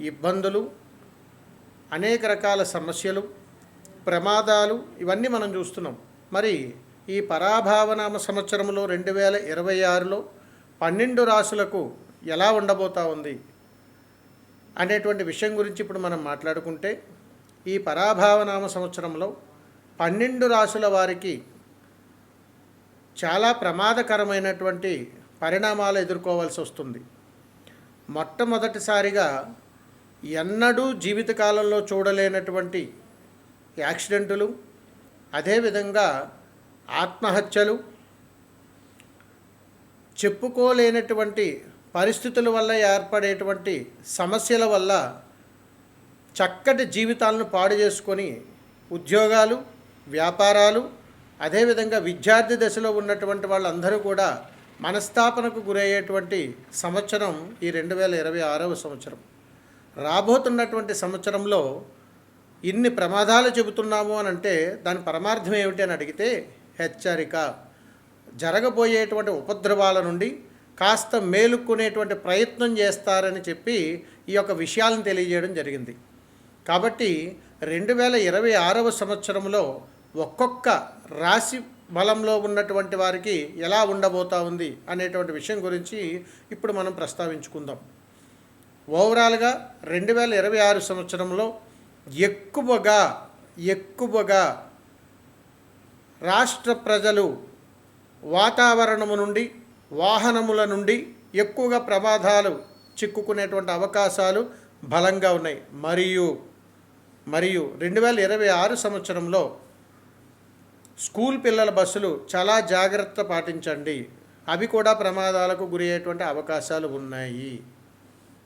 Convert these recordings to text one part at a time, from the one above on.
ఇబ్బందులు అనేక రకాల సమస్యలు ప్రమాదాలు ఇవన్నీ మనం చూస్తున్నాం. మరి ఈ పరాభావనామ సంవత్సరంలో రెండు వేల ఇరవై ఆరులో పన్నెండు రాసులకు ఎలా ఉండబోతా ఉంది అనేటువంటి విషయం గురించి ఇప్పుడు మనం మాట్లాడుకుంటే ఈ పరాభావనామ సంవత్సరంలో పన్నెండు రాసుల వారికి చాలా ప్రమాదకరమైనటువంటి పరిణామాలు ఎదుర్కోవాల్సి వస్తుంది. మొట్టమొదటిసారిగా ఎన్నడూ జీవితకాలంలో చూడలేనటువంటి యాక్సిడెంటులు అదేవిధంగా ఆత్మహత్యలు చెప్పుకోలేనటువంటి పరిస్థితుల వల్ల ఏర్పడేటువంటి సమస్యల వల్ల చక్కటి జీవితాలను పాడు చేసుకొని ఉద్యోగాలు వ్యాపారాలు అదేవిధంగా విద్యార్థి దశలో ఉన్నటువంటి వాళ్ళందరూ కూడా మనస్తాపనకు గురయ్యేటువంటి సంవత్సరం ఈ రెండు వేల ఇరవై ఆరవ సంవత్సరం. రాబోతున్నటువంటి సంవత్సరంలో ఇన్ని ప్రమాదాలు చెబుతున్నాము అని అంటే దాని పరమార్థం ఏమిటి అని అడిగితే హెచ్చరిక. జరగబోయేటువంటి ఉపద్రవాల నుండి కాస్త మేలుకునేటువంటి ప్రయత్నం చేస్తారని చెప్పి ఈ యొక్క విషయాలను తెలియజేయడం జరిగింది. కాబట్టి రెండు వేల ఇరవై ఆరవ సంవత్సరంలో ఒక్కొక్క రాశి బలంలో ఉన్నటువంటి వారికి ఎలా ఉండబోతా ఉంది అనేటువంటి విషయం గురించి ఇప్పుడు మనం ప్రస్తావించుకుందాం. ఓవరాల్గా రెండు వేల ఇరవై ఆరు సంవత్సరంలో ఎక్కువగా ఎక్కువగా రాష్ట్ర ప్రజలు వాతావరణము నుండి వాహనముల నుండి ఎక్కువగా ప్రమాదాలు చిక్కుకునేటువంటి అవకాశాలు బలంగా ఉన్నాయి. మరియు మరియు రెండు వేల ఇరవై ఆరు సంవత్సరంలో స్కూల్ పిల్లల బస్సులు చాలా జాగ్రత్త పాటించండి. అవి కూడా ప్రమాదాలకు గురయ్యేటువంటి అవకాశాలు ఉన్నాయి.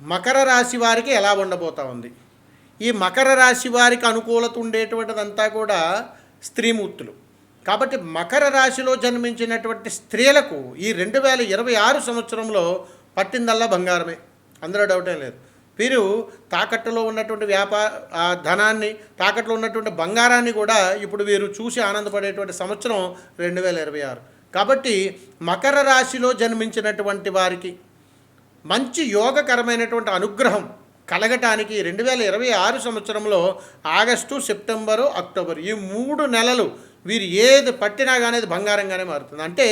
మకర రాశి వారికి ఎలా ఉండబోతా ఉంది? ఈ మకర రాశి వారికి అనుకూలత ఉండేటువంటిదంతా కూడా స్త్రీమూర్తులు. కాబట్టి మకర రాశిలో జన్మించినటువంటి స్త్రీలకు ఈ రెండు వేల ఇరవై ఆరు సంవత్సరంలో పట్టిందల్లా బంగారమే. అందులో డౌటే లేదు. వీరు తాకట్టులో ఉన్నటువంటి వ్యాపార ధనాన్ని తాకట్టులో ఉన్నటువంటి బంగారాన్ని కూడా ఇప్పుడు వీరు చూసి ఆనందపడేటువంటి సంవత్సరం రెండు వేల ఇరవై ఆరు. కాబట్టి మకర రాశిలో జన్మించినటువంటి వారికి మంచి యోగకరమైనటువంటి అనుగ్రహం కలగటానికి రెండు వేల ఇరవై ఆరు సంవత్సరంలో ఆగస్టు సెప్టెంబరు అక్టోబర్ ఈ మూడు నెలలు వీరు ఏది పట్టినా కానీ అది బంగారంగానే మారుతుంది. అంటే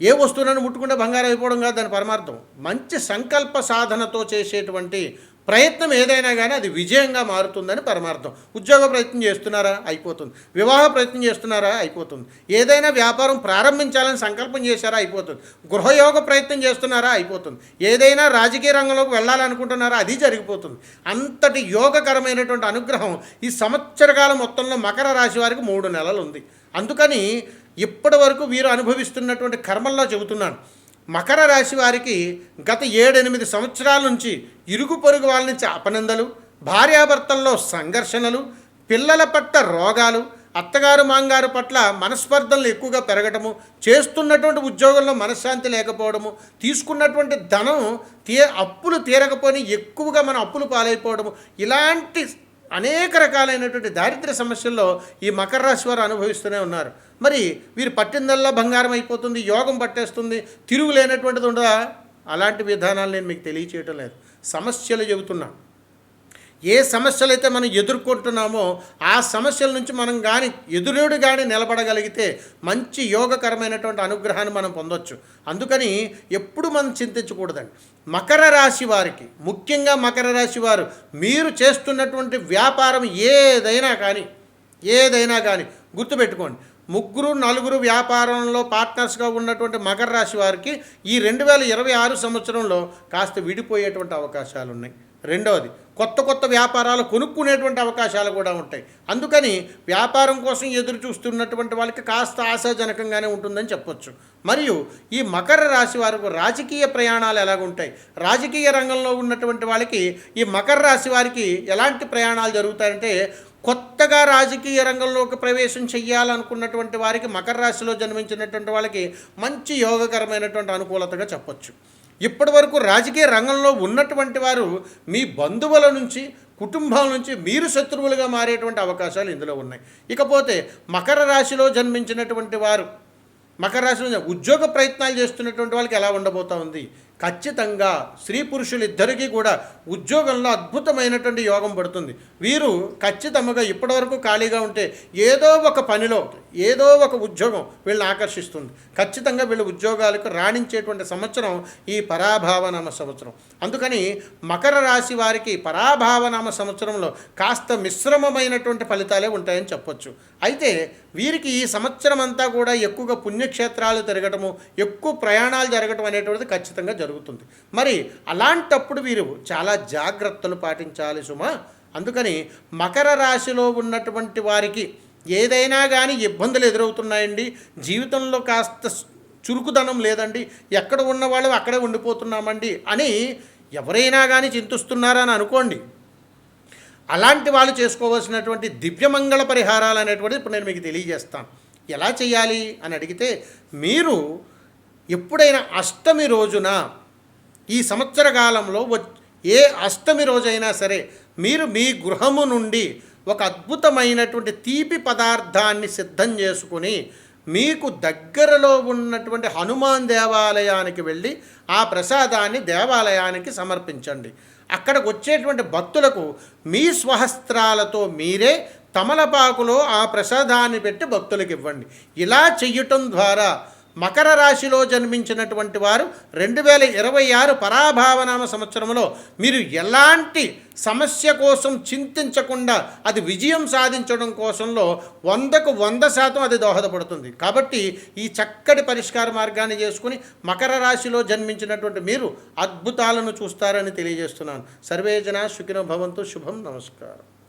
ఏ వస్తువులను ముట్టుకుంటే బంగారం అయిపోవడం కాదు దాని పరమార్థం. మంచి సంకల్ప సాధనతో చేసేటువంటి ప్రయత్నం ఏదైనా కానీ అది విజయంగా మారుతుందని పరమార్థం. ఉద్యోగ ప్రయత్నం చేస్తున్నారా? అయిపోతుంది. వివాహ ప్రయత్నం చేస్తున్నారా? అయిపోతుంది. ఏదైనా వ్యాపారం ప్రారంభించాలని సంకల్పం చేశారా? అయిపోతుంది. గృహయోగ ప్రయత్నం చేస్తున్నారా? అయిపోతుంది. ఏదైనా రాజకీయ రంగంలోకి వెళ్ళాలనుకుంటున్నారా? అది జరిగిపోతుంది. అంతటి యోగకరమైనటువంటి అనుగ్రహం ఈ సంవత్సర కాలం మొత్తంలో మకర రాశి వారికి మూడు నెలలు ఉంది. అందుకని ఇప్పటి వరకు వీరు అనుభవిస్తున్నటువంటి కర్మల్లో చెబుతున్నాను. మకర రాశి వారికి గత ఏడెనిమిది సంవత్సరాల నుంచి ఇరుగు పొరుగు వాళ్ళ నుంచి అపనందలు భార్యాభర్తల్లో సంఘర్షణలు పిల్లల పట్ల రోగాలు అత్తగారు మాంగారు పట్ల మనస్పర్ధలు ఎక్కువగా పెరగటము చేస్తున్నటువంటి ఉద్యోగంలో మనశ్శాంతి లేకపోవడము తీసుకున్నటువంటి ధనం తీ అప్పులు తీరకపోని ఎక్కువగా మన అప్పులు పాలైపోవడము ఇలాంటి అనేక రకాలైనటువంటి దారిద్ర్య సమస్యల్లో ఈ మకర రాశి వారు అనుభవిస్తూనే ఉన్నారు. మరి వీరు పట్టిందల్లా బంగారం అయిపోతుంది యోగం పట్టేస్తుంది తిరుగు లేనటువంటిది ఉండదా? అలాంటి విధానాలు నేను మీకు తెలియచేయటం లేదు. సమస్యలు చెబుతున్నా. ఏ సమస్యలు అయితే మనం ఎదుర్కొంటున్నామో ఆ సమస్యల నుంచి మనం కానీ ఎదురుడు కానీ నిలబడగలిగితే మంచి యోగకరమైనటువంటి అనుగ్రహాన్ని మనం పొందొచ్చు. అందుకని ఎప్పుడు మనం చింతించకూడదండి. మకర రాశి వారికి ముఖ్యంగా మకర రాశి వారు మీరు చేస్తున్నటువంటి వ్యాపారం ఏదైనా కానీ ఏదైనా కానీ గుర్తుపెట్టుకోండి. ముగ్గురు నలుగురు వ్యాపారంలో పార్ట్నర్స్గా ఉన్నటువంటి మకర రాశి వారికి ఈ రెండు వేల ఇరవై ఆరు సంవత్సరంలో కాస్త విడిపోయేటువంటి అవకాశాలు ఉన్నాయి రెండవది కొత్త కొత్త వ్యాపారాలు కొనుక్కునేటువంటి అవకాశాలు కూడా ఉంటాయి. అందుకని వ్యాపారం కోసం ఎదురు చూస్తున్నటువంటి వాళ్ళకి కాస్త ఆశాజనకంగానే ఉంటుందని చెప్పొచ్చు. మరియు ఈ మకర రాశి వారికి రాజకీయ ప్రయాణాలు ఎలాగుంటాయి రాజకీయ రంగంలో ఉన్నటువంటి వాళ్ళకి ఈ మకర రాశి వారికి ఎలాంటి ప్రయాణాలు జరుగుతాయంటే కొత్తగా రాజకీయ రంగంలోకి ప్రవేశం చెయ్యాలనుకున్నటువంటి వారికి మకర రాశిలో జన్మించినటువంటి వాళ్ళకి మంచి యోగకరమైనటువంటి అనుకూలతగా చెప్పొచ్చు. ఇప్పటి వరకు రాజకీయ రంగంలో ఉన్నటువంటి వారు మీ బంధువుల నుంచి కుటుంబాల నుంచి మీరు శత్రువులుగా మారేటువంటి అవకాశాలు ఇందులో ఉన్నాయి. ఇకపోతే మకర రాశిలో జన్మించినటువంటి వారు మకర రాశిలో ఉద్యోగ ప్రయత్నాలు చేస్తున్నటువంటి వాళ్ళకి ఎలా ఉండబోతా ఉంది? ఖచ్చితంగా స్త్రీ పురుషులిద్దరికీ కూడా ఉద్యోగంలో అద్భుతమైనటువంటి యోగం పడుతుంది. వీరు ఖచ్చితంగా ఇప్పటివరకు ఖాళీగా ఉంటే ఏదో ఒక పనిలో ఏదో ఒక ఉద్యోగం వీళ్ళని ఆకర్షిస్తుంది. ఖచ్చితంగా వీళ్ళ ఉద్యోగాలకు రాణించేటువంటి సంవత్సరం ఈ పరాభావనామ సంవత్సరం. అందుకని మకర రాశి వారికి పరాభావనామ సంవత్సరంలో కాస్త మిశ్రమమైనటువంటి ఫలితాలే ఉంటాయని చెప్పొచ్చు. అయితే వీరికి ఈ సంవత్సరం అంతా కూడా ఎక్కువగా పుణ్యక్షేత్రాలు తిరగటము ఎక్కువ ప్రయాణాలు జరగటం అనేటువంటిది ఖచ్చితంగా జరుగుతుంది. మరి అలాంటప్పుడు వీరు చాలా జాగ్రత్తలు పాటించాలి సుమా. అందుకని మకర రాశిలో ఉన్నటువంటి వారికి ఏదైనా కానీ ఇబ్బందులు ఎదురవుతున్నాయండి. జీవితంలో కాస్త చురుకుదనం లేదండి. ఎక్కడ ఉన్నవాళ్ళు అక్కడే ఉండిపోతున్నామండి అని ఎవరైనా కానీ చింతిస్తున్నారని అనుకోండి. అలాంటి వాళ్ళు చేసుకోవాల్సినటువంటి దివ్యమంగళ పరిహారాలు అనేటువంటిది ఇప్పుడు నేను మీకు తెలియజేస్తాను. ఎలా చేయాలి అని అడిగితే మీరు ఎప్పుడైనా అష్టమి రోజున ఈ సంవత్సర కాలంలో ఏ అష్టమి రోజైనా సరే మీరు మీ గృహము నుండి ఒక అద్భుతమైనటువంటి తీపి పదార్థాన్ని సిద్ధం చేసుకుని మీకు దగ్గరలో ఉన్నటువంటి హనుమాన్ దేవాలయానికి వెళ్ళి ఆ ప్రసాదాన్ని దేవాలయానికి సమర్పించండి. అక్కడికి వచ్చేటువంటి భక్తులకు మీ స్వహస్త్రాలతో మీరే తమలపాకులో ఆ ప్రసాదాన్ని పెట్టి భక్తులకు ఇవ్వండి. ఇలా చెయ్యటం ద్వారా మకర రాశిలో జన్మించినటువంటి వారు రెండు వేల ఇరవై ఆరు పరాభావనామ సంవత్సరంలో మీరు ఎలాంటి సమస్య కోసం చింతించకుండా అది విజయం సాధించడం కోసంలో వందకు వంద శాతం అది దోహదపడుతుంది. కాబట్టి ఈ చక్కటి పరిష్కార మార్గాన్ని చేసుకుని మకర రాశిలో జన్మించినటువంటి మీరు అద్భుతాలను చూస్తారని తెలియజేస్తున్నాను. సర్వేజన సుఖినో భవంతు. శుభం. నమస్కారం.